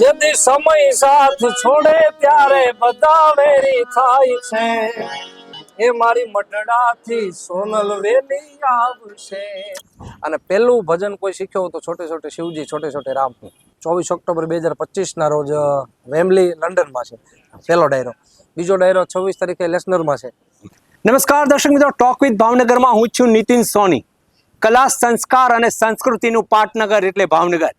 જેથી સમય સાથ છોડે ત્યારે બધા થાય છે. એ મારી મઢડાથી સોનલ વેલી આવશે. અને પેલું ભજન કોઈ શીખ્યો તો છોટે છોટે શિવજી, છોટે છોટે રામ. ચોવીસ ઓક્ટોબર બે હજાર પચીસના રોજ વેમલી, લંડનમાં છે. પેલો ડાયરો. બીજો ડાયરો છવ્વીસ તારીખે લેસનરમાં છે. નમસ્કાર દર્શક મિત્રો ટોક વિથ ભાવનગરમાં હું છું નીતિન સોની. કલા, સંસ્કાર અને સંસ્કૃતિનું પાટનગર એટલે ભાવનગર.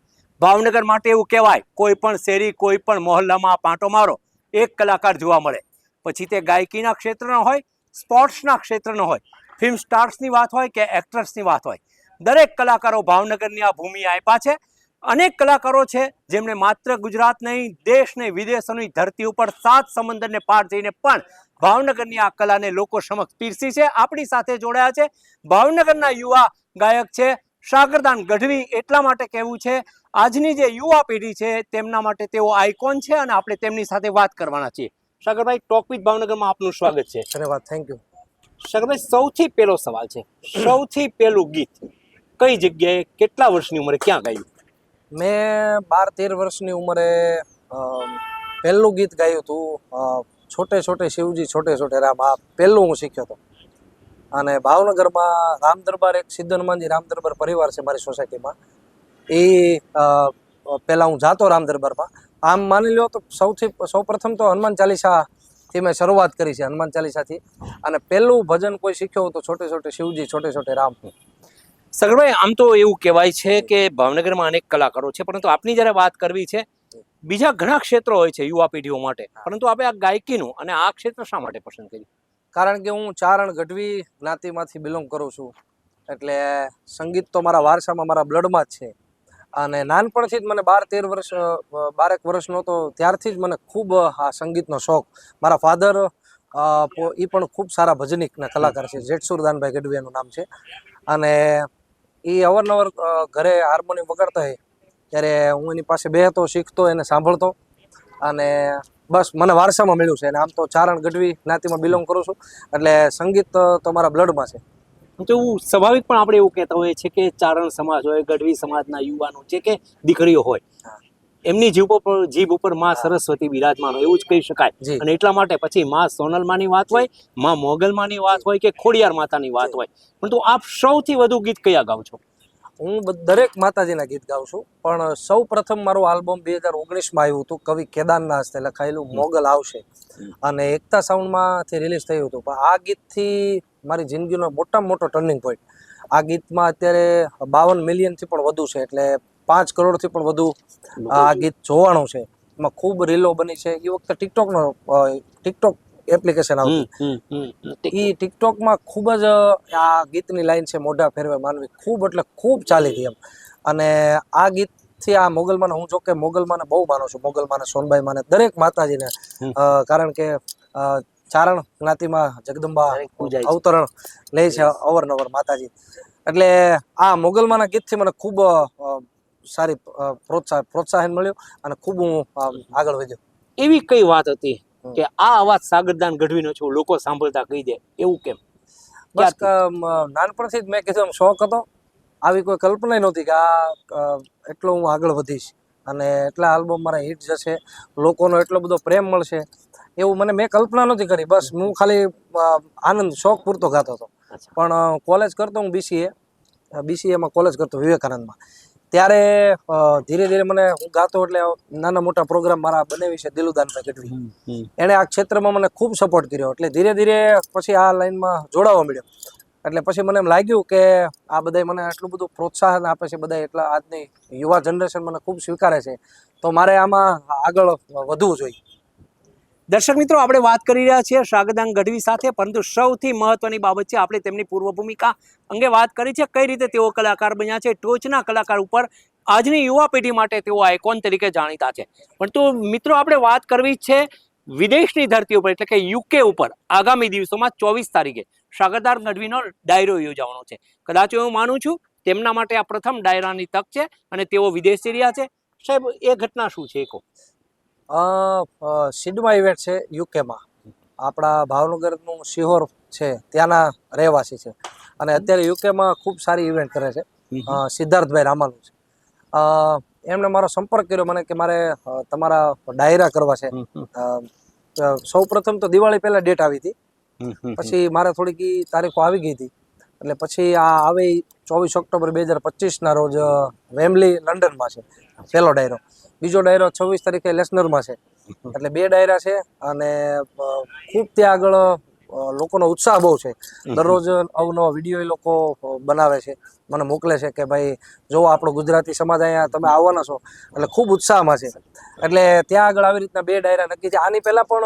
ભાવનગર માટે એવું કહેવાય, કોઈ પણ શેરી, કોઈ પણ મોહલ્લામાં પાંટો મારો, એક કલાકાર જોવા મળે. પછી તે ગાયકીના ક્ષેત્રનો હોય, સ્પોર્ટ્સના ક્ષેત્રનો હોય, ફિલ્મ સ્ટાર્સની વાત હોય કે એક્ટર્સની વાત હોય. દરેક કલાકારો ભાવનગરની આ ભૂમિ આપ્યા છે. અનેક કલાકારો છે જેમણે માત્ર ગુજરાત નહીં, દેશ ને વિદેશોની ધરતી ઉપર સાત સમંદરને પાર જઈને પણ ભાવનગરની આ કલાને લોકો સમક્ષ પીરસી છે. આપણી સાથે જોડાયા છે. ભાવનગરના યુવા ગાયક છે સાગરદાન ગઢવી એટલા માટે કહેવું છે આજની જે યુવા પેઢી છે તેમના માટે તેઓ આઇકોન છે અને આપણે તેમની સાથે વાત કરવાના છીએ. સાગરભાઈ ટોક વિથ ભાવનગરમાં આપનું સ્વાગત છે. ધન્યવાદ થેન્ક યુ સાગરભાઈ સૌથી પહેલો સવાલ છે સૌથી પહેલું ગીત કઈ જગ્યાએ કેટલા વર્ષની ઉંમરે ક્યાં ગાયું? મેં બાર તેર વર્ષની ઉંમરે પહેલું ગીત ગાયું હતું. છોટે છોટે શિવજી છોટે છોટે રામ આ પહેલું હું શીખ્યો હતો. અને ભાવનગરમાં રામ દરબાર એક સિદ્ધ હનુમાનજી રામ દરબાર પરિવાર છે મારી સોસાયટીમાં. એ પહેલાં હું જાતો રામ દરબારમાં. આમ માની લો તો સૌથી સૌ પ્રથમ તો હનુમાન ચાલીસાથી મેં શરૂઆત કરી છે હનુમાન ચાલીસાથી. અને પહેલું ભજન કોઈ શીખ્યો તો છોટે છોટે શિવજી છોટે છોટે રામ. સગડભાઈ આમ તો એવું કહેવાય છે કે ભાવનગરમાં અનેક કલાકારો છે પરંતુ આપની જ્યારે વાત કરવી છે બીજા ઘણા ક્ષેત્રો હોય છે યુવા પેઢીઓ માટે. પરંતુ આપણે આ ગાયકીનું અને આ ક્ષેત્ર શા માટે પસંદ કર્યું? કારણ કે હું ચારણ ગઢવી જ્ઞાતિમાંથી બિલોંગ કરું છું. એટલે સંગીત તો મારા વારસામાં મારા બ્લડમાં જ છે. અને નાનપણથી જ મને બાર તેર વર્ષ બારેક વર્ષનો હતો ત્યારથી જ મને ખૂબ, આ, સંગીતનો શોખ. મારા ફાધર એ પણ ખૂબ સારા ભજનિકના કલાકાર છે. જેઠસુરદાનભાઈ ગઢવી નામ છે. અને એ અવારનવાર ઘરે હાર્મોનિયમ વગાડતા હોય. ત્યારે હું એની પાસે બે હતો શીખતો, એને સાંભળતો. અને બસ મને વારસામાં મળ્યું છે અને આમ તો ચારણ ગઢવી જ્ઞાતિમાં બિલોંગ કરું છું. એટલે સંગીત તો મારા બ્લડમાં છે. તો એવું સ્વાભાવિક પણ આપણે એવું કહેતા હોઈએ છીએ કે ચારણ સમાજ હોય ગઢવી સમાજના યુવાનો છે કે દીકરીઓ હોય એમની જીભ ઉપર જીભ ઉપરમાં સરસ્વતી બિરાજમાન હોય એવું જ કહી શકાય. અને એટલા માટે પછી માં સોનલમાની વાત હોયમાં મોગલમાની વાત હોય કે ખોડિયાર માતાની વાત હોય. પરંતુ આપ સૌથી વધુ ગીત કયા ગાઓ છો? હું દરેક માતાજીના ગીત ગાઉં છું. પણ સૌ પ્રથમ મારું આલ્બમ બે હજાર ઓગણીસમાં આવ્યું હતું કવિ કેદારના હસ્તે લખાયેલું મોગલ આવશે. અને એકતા સાઉન્ડમાંથી રિલીઝ થયું હતું. પણ આ ગીતથી મારી જિંદગીનો મોટામાં મોટો ટર્નિંગ પોઈન્ટ. આ ગીતમાં અત્યારે બાવન મિલિયનથી પણ વધુ છે એટલે પાંચ કરોડથી પણ વધુ આ ગીત જોવાનું છે. એમાં ખૂબ રીલો બની છે. એ વખતે ટિકટોકનો ટિકટોક એપ્લિકેશન આવતી. એ ટિકટોકમાં ખૂબ જ આ ગીતની લાઈન છે મોઢા ફેરવે માનવી. ખૂબ એટલે ખૂબ ચાલી ગઈ એમ. અને આ ગીતથી આ મોગલમાને હું જોકે મોગલમાને બહુ માનું છું. મોગલમાને સોનબાઈ માને દરેક માતાજીને કારણ કે ચારણ જ્ઞાતિમાં જગદંબા અવતરણ લે છે અવરનવર માતાજી. એટલે આ મોગલમાના ગીતથી મને ખૂબ સારી પ્રોત્સાહન પ્રોત્સાહન મળ્યું અને ખૂબ હું આગળ વધ્યો. એવી કઈ વાત હતી. કે આ અવાજ સાગરદાન ગઢવીનો છું લોકો સાંભળતા કહી દે. એવું કેમ? બસ નાનપણથી જ મેં કીધું એમ શોખ હતો. આવી કોઈ કલ્પના નહોતી કે આ એટલો હું આગળ વધીશ. અને એટલા આલ્બમ મારા હિટ જશે લોકોનો એટલો બધો પ્રેમ મળશે. એવું મને મેં કલ્પના નહોતી કરી. બસ હું ખાલી આનંદ શોખ પૂરતો ગાતો હતો. પણ કોલેજ કરતો હું બીસીએ બીસીએમાં કોલેજ કરતો વિવેકાનંદમાં. ત્યારે ધીરે ધીરે મને હું ગાતો એટલે નાના મોટા પ્રોગ્રામ મારા બનાવી છે દિલુદાનભાઈ ગઢવી. એણે આ ક્ષેત્રમાં મને ખૂબ સપોર્ટ કર્યો. એટલે ધીરે ધીરે પછી આ લાઈનમાં જોડાવા મળ્યો. એટલે પછી મને એમ લાગ્યું કે આ બધાય મને આટલું બધું પ્રોત્સાહન આપે છે બધા એટલા આજની યુવા જનરેશન મને ખૂબ સ્વીકારે છે. તો મારે આમાં આગળ વધવું જોઈએ. દર્શક મિત્રો, આપણે વાત કરી રહ્યા છીએ શાગદાંગ ગઢવી સાથે, પરંતુ સૌથી મહત્વની બાબત છે, આપણે તેમની પૂર્વ ભૂમિકા અંગે વાત કરી છે. કઈ રીતે તેઓ કલાકાર બન્યા છે, ટોચના કલાકાર ઉપર આજની યુવા પેઢી માટે તેઓ આઇકોન તરીકે જાણીતા છે. પરંતુ મિત્રો, આપણે વાત કરવી છે વિદેશની ધરતી ઉપર, એટલે કે યુકે ઉપર. આગામી દિવસોમાં ચોવીસ તારીખે સાગરદાર ગઢવીનો ડાયરો યોજાવાનો છે. કદાચ હું માનું છું, તેમના માટે આ પ્રથમ ડાયરાની તક છે અને તેઓ વિદેશ જઈ રહ્યા છે. સાહેબ, એ ઘટના શું છે? કહો સિડમાં ઇવેન્ટ છે યુકેમાં. આપણા ભાવનગરનું સિહોર છે ત્યાંના રહેવાસી છે. અને અત્યારે યુકેમાં ખૂબ સારી ઇવેન્ટ કરે છે. સિદ્ધાર્થભાઈ રામાનું છે. અ, એમણે મારો સંપર્ક કર્યો મને કે મારે તમારા ડાયરા કરવા છે. સૌ પ્રથમ તો દિવાળી પહેલા ડેટ આવી હતી. પછી મારે થોડીક તારીખો આવી ગઈ હતી. એટલે પછી આ આવે ચોવીસ ઓક્ટોબર બે હજાર પચીસના રોજ વેમલી લંડનમાં છે. પહેલો ડાયરો. બીજો ડાયરો છવ્વીસ તારીખે લેસનરમાં છે. એટલે બે ડાયરા છે અને ખૂબ ત્યાં આગળ લોકોનો ઉત્સાહ બહુ છે. દરરોજ અવનવો વીડિયો એ લોકો બનાવે છે. મને મોકલે છે કે ભાઈ જો આપણો ગુજરાતી સમાજ અહીંયા તમે આવવાના છો. એટલે ખૂબ ઉત્સાહમાં છે. એટલે ત્યાં આગળ આવી રીતના બે ડાયરા નક્કી છે. આની પહેલાં પણ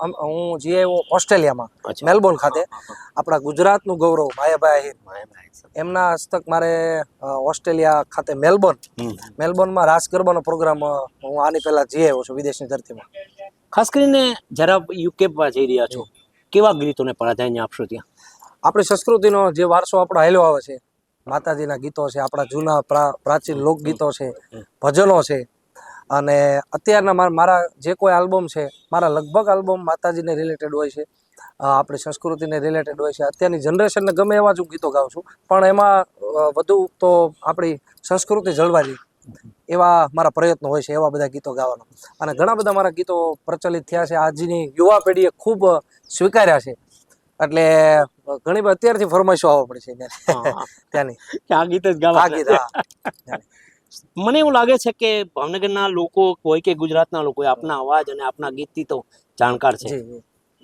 હું આવ્યો ઓસ્ટ્રેલિયામાં મેલબોર્ન ખાતે આપણા ગુજરાતનું ગૌરવ માયાભાઈ આહિર એમના હસ્તક મારે ઓસ્ટ્રેલિયા ખાતે મેલબોર્ન. મેલબોર્નમાં રાસ ગરબાનો પ્રોગ્રામ હું આની પહેલા જઈ આવ્યો છું વિદેશની ધરતીમાં. ખાસ કરીને જરા યુકેમાં જઈ રહ્યા છો કેવા ગીતોને પ્રાધાન્ય આપશો ત્યાં? આપણી સંસ્કૃતિનો જે વારસો આપણો હેલો આવે છે માતાજીના ગીતો છે આપણા જૂના પ્રા- પ્રાચીન લોકગીતો છે ભજનો છે અને અત્યારના મારા જે કોઈ આલ્બમ છે મારા લગભગ આલ્બમ માતાજીને રિલેટેડ હોય છે આપણી સંસ્કૃતિને રિલેટેડ હોય છે અત્યારની જનરેશનને ગમે એવા જ હું ગીતો ગાઉં છું પણ એમાં વધુ તો આપણી સંસ્કૃતિ જળવાઈ એવા મારા પ્રયત્નો હોય છે એવા બધા ગીતો ગાવાના. અને ઘણા બધા મારા ગીતો પ્રચલિત થયા છે આજની યુવા પેઢીએ ખૂબ સ્વીકાર્યા છે. એટલે ઘણી બધી અત્યારથી ફરમાઈશો આવવા પડે છે ત્યાંની. આ ગીત જ ગાવા ગીત મને એવું લાગે છે કે ભાવનગરના લોકો હોય કે ગુજરાતના લોકો આપના અવાજ અને આપના ગીતથી તો જાણકાર છે.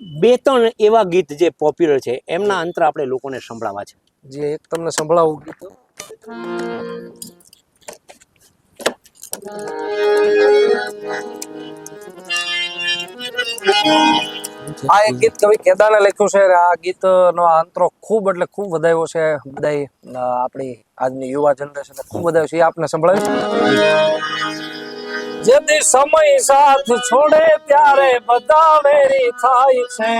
બે ત્રણ એવા ગીત જે પોપ્યુલર છે એમના અંતર આપણે લોકોને સંભળાવવા છે. જે એક તમને સંભળાવું ગીત. આ એક ગીત કવિ કેદાને લખ્યું છે આ ગીત નો અંતરો ખૂબ એટલે ખૂબ વધાયો છે. બધાય આપણી આજની યુવા જનરેશન ખૂબ વધાયો છે. એ આપને સંભળાયું જેથી સમય સાથ છોડે ત્યારે બધા વેરી થાય છે.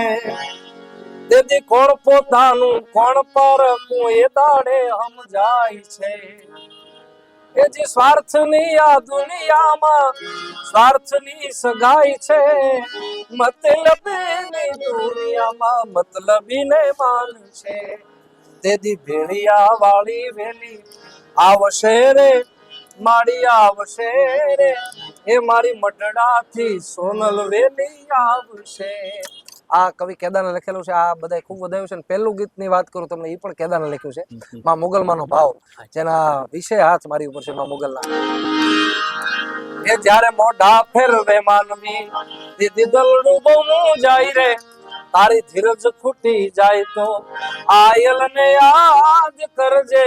તેથી કોણ પોતાનું કોણ પર એ દાડે સમજાય છે. એ જે સ્વાર્થની આ દુનિયામાં સ્વાર્થની સગાઈ છે, મતલબની દુનિયામાં મતલબીને માન છે. તેથી ભેળિયા વાળી વેલી આવશે રે માડી આવશે રે. એ મારી મઢડાથી સોનલ વેલી આવશે. આ કવિ કેદાને લખેલું છે આ બધા ખૂબ વધાયું છે અને પહેલું ગીતની વાત કરું તમને એ પણ કેદાને લખ્યું છે માં મુગલમાંનો ભાવ. જેના વિશે હાથ મારી ઉપર છે માં મુગલના. એ જ્યારે મોઢા ફેરવે માનવી દીદી દલડું બહુ જાય રે તારી ધીરજ ખૂટી જાય તો આયલ ને યાદ કરજે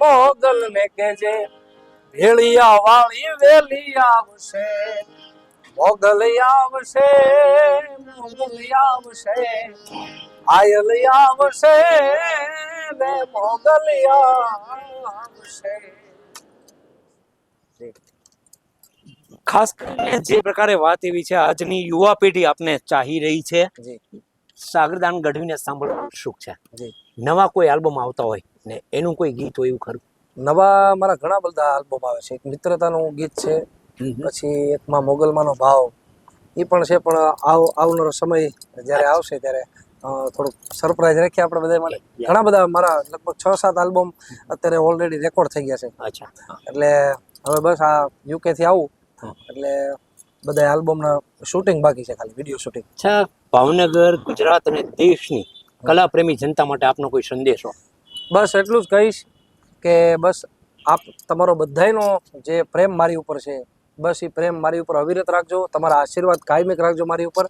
મોગલ ને કેજે ભેળિયા વાળી વેલી આવશે. મોગલ આવશે મોગલ આવશે આયલ આવશે ને મોગલ આવશે. ખાસ કરીને જે પ્રકારે વાત એવી છે આજની યુવા પેઢી આપને ચાહી રહી છે સાગરદાન ગઢવીને સાંભળવાનું સુખ છે. નવા કોઈ આલ્બમ આવતા હોય ને એનું કોઈ ગીત હોય એવું ખરું? નવા મારા ઘણા બધા આલ્બમ આવે છે. એક મિત્રતાનું ગીત છે પછી એકમાં મોગલમાંનો ભાવ એ પણ છે પણ આવ આવનારો સમય જ્યારે આવશે ત્યારે થોડુંક સરપ્રાઈઝ રાખીએ આપણે બધા માટે. ઘણા બધા મારા લગભગ છ સાત આલ્બમ અત્યારે ઓલરેડી રેકોર્ડ થઈ ગયા છે. અચ્છા. એટલે હવે બસ આ યુકેથી આવું. એટલે બધા આલ્બમના શૂટિંગ બાકી છે ખાલી વીડિયો શૂટિંગ અચ્છા ભાવનગર ગુજરાત અને દેશની કલા પ્રેમી જનતા માટે આપનો કોઈ સંદેશો બસ એટલું જ કહીશ કે બસ આપ તમારો બધાયનો જે પ્રેમ મારી ઉપર છે બસ એ પ્રેમ મારી ઉપર અવિરત રાખજો, તમારા આશીર્વાદ કાયમિક રાખજો મારી ઉપર.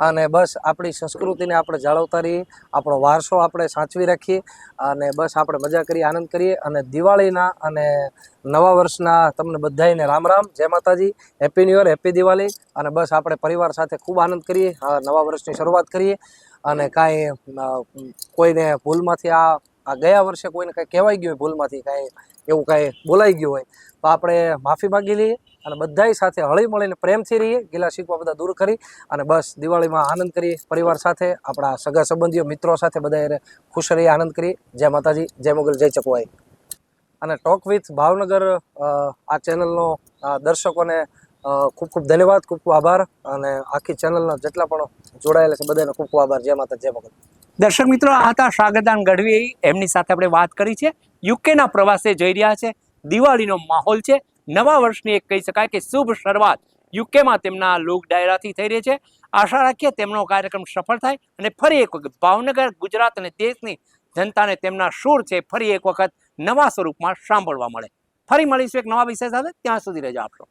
અને બસ આપણી સંસ્કૃતિને આપણે જાળવતા રહીએ, આપણો વારસો આપણે સાચવી રાખીએ, અને બસ આપણે મજા કરીએ, આનંદ કરીએ, અને દિવાળીના અને નવા વર્ષના તમને બધાયને રામ રામ, જય માતાજી, happy new year, happy Diwali. અને બસ આપણે પરિવાર સાથે ખૂબ આનંદ કરીએ નવા વર્ષની શરૂઆત કરીએ. અને કાંઈ કોઈને ભૂલમાંથી આ આ ગયા વર્ષે કોઈને કાંઈ કહેવાઈ ગયું હોય, ભૂલમાંથી કાંઈ એવું કાંઈ બોલાઈ ગયું હોય, તો આપણે માફી માગી લઈએ અને બધાય સાથે હળી મળીને પ્રેમથી રહીએ, ગીલા શીખવા બધા દૂર કરી અને બસ દિવાળીમાં આનંદ કરીએ, પરિવાર સાથે, આપણા સગા સંબંધીઓ, મિત્રો સાથે બધા ખુશ રહીએ, આનંદ કરીએ. જય માતાજી, જય મોગલ, જય ચકવાઈ. અને ટોક વિથ ભાવનગર આ ચેનલનો દર્શકોને ખૂબ ખૂબ ધન્યવાદ, ખૂબ ખૂબ આભાર અને આખી ચેનલના જેટલા પણ જોડાયેલા છે બધાનો ખૂબ ખૂબ આભાર. જય માતા જય મોગલ દર્શક મિત્રો, આ હતા સાગરદાન ગઢવી. એમની સાથે આપણે વાત કરી છે. યુકેના પ્રવાસે જઈ રહ્યા છે. દિવાળીનો માહોલ છે. નવા વર્ષની એક કહી શકાય કે શુભ શરૂઆત યુકેમાં તેમના લોક ડાયરાથી થઈ રહી છે. આશા રાખીએ તેમનો કાર્યક્રમ સફળ થાય અને ફરી એક વખત ભાવનગર, ગુજરાત અને દેશની જનતાને તેમના સુર છે ફરી એક વખત નવા સ્વરૂપમાં સાંભળવા મળે. ફરી મળીશું એક નવા વિષય સાથે. ત્યાં સુધી રજા આપશો.